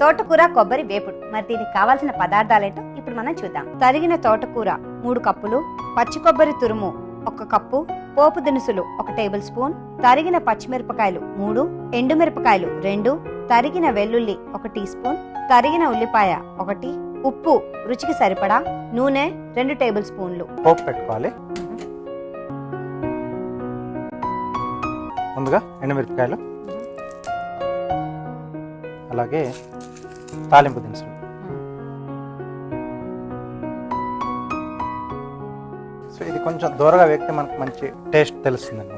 తోటకూర కొబ్బరి వేపుడు. మరి దీనికి కావాల్సిన పదార్థాలేంటో ఇప్పుడు మనం చూద్దాం. తరిగిన తోటకూర మూడు కప్పులు పచ్చి కొబ్బరి తురుము ఒక కప్పు పోపు దినుసులు ఒక టేబుల్ స్పూన్ తరిగిన పచ్చిమిరపకాయలు మూడు ఎండుమిరపకాయలు రెండు తరిగిన వెల్లుల్లి ఒక టీ స్పూన్ తరిగిన ఉల్లిపాయ ఒకటి ఉప్పు రుచికి సరిపడా నూనె రెండు టేబుల్ స్పూన్లు. పోపు పెట్టుకోవాలి. ముందుగా ఎండుమిరపకాయలు అలాగే తాలింపు దినుసులు. సో ఇది కొంచెం దూరగా వేగితే మనకు మంచి టేస్ట్ తెలుస్తుందండి.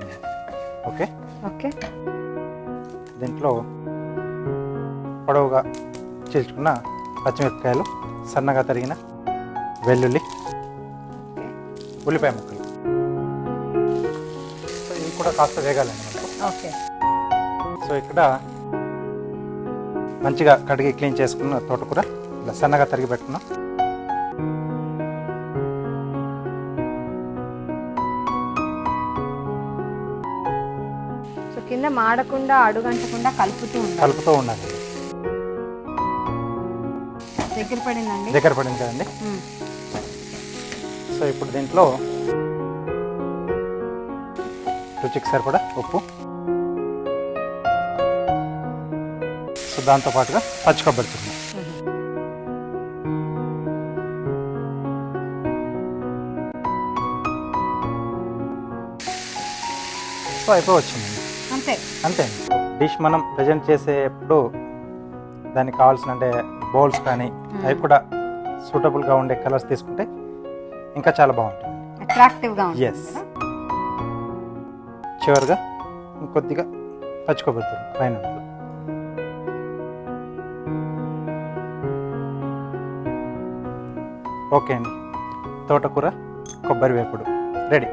ఓకే? ఓకే. దీంట్లో పొడవుగా చీల్చుకున్న పచ్చిమిరపకాయలు సన్నగా తరిగిన వెల్లుల్లి ఉల్లిపాయ ముక్కలు. సో ఇవి కూడా కాస్త వేగాలండి. ఓకే. సో ఇక్కడ మంచిగా కడిగి క్లీన్ చేసుకున్న తోటకూర ఇలా సన్నగా తరిగి పెట్టుకున్నాం. సో కింద మాడకుండా అడుగంటకుండా కలుపుతూ ఉండాలి. కలుపుతూ ఉండాలి. దగ్గర పడిందండి? దగ్గర పడింది కదండి. సో ఇప్పుడు దీంట్లో రుచికి సరిపడా ఉప్పు. సో దాంతో పాటుగా పచ్చి కొబ్బరి తురుము సో అయిపోయి వచ్చిందండి అంతే. అంతే. డిష్ మనం ప్రజెంట్ చేసేప్పుడు దానికి కావాల్సిన అంటే బౌల్స్ కానీ అవి కూడా సూటబుల్గా ఉండే కలర్స్ తీసుకుంటే ఇంకా చాలా బాగుంటుంది. కదా? చివరిగా ఇంకొద్దిగా పచ్చి కొబ్బరి పైన ఓకే అండి. తోటకూర కొబ్బరి వేపుడు. రెడీ.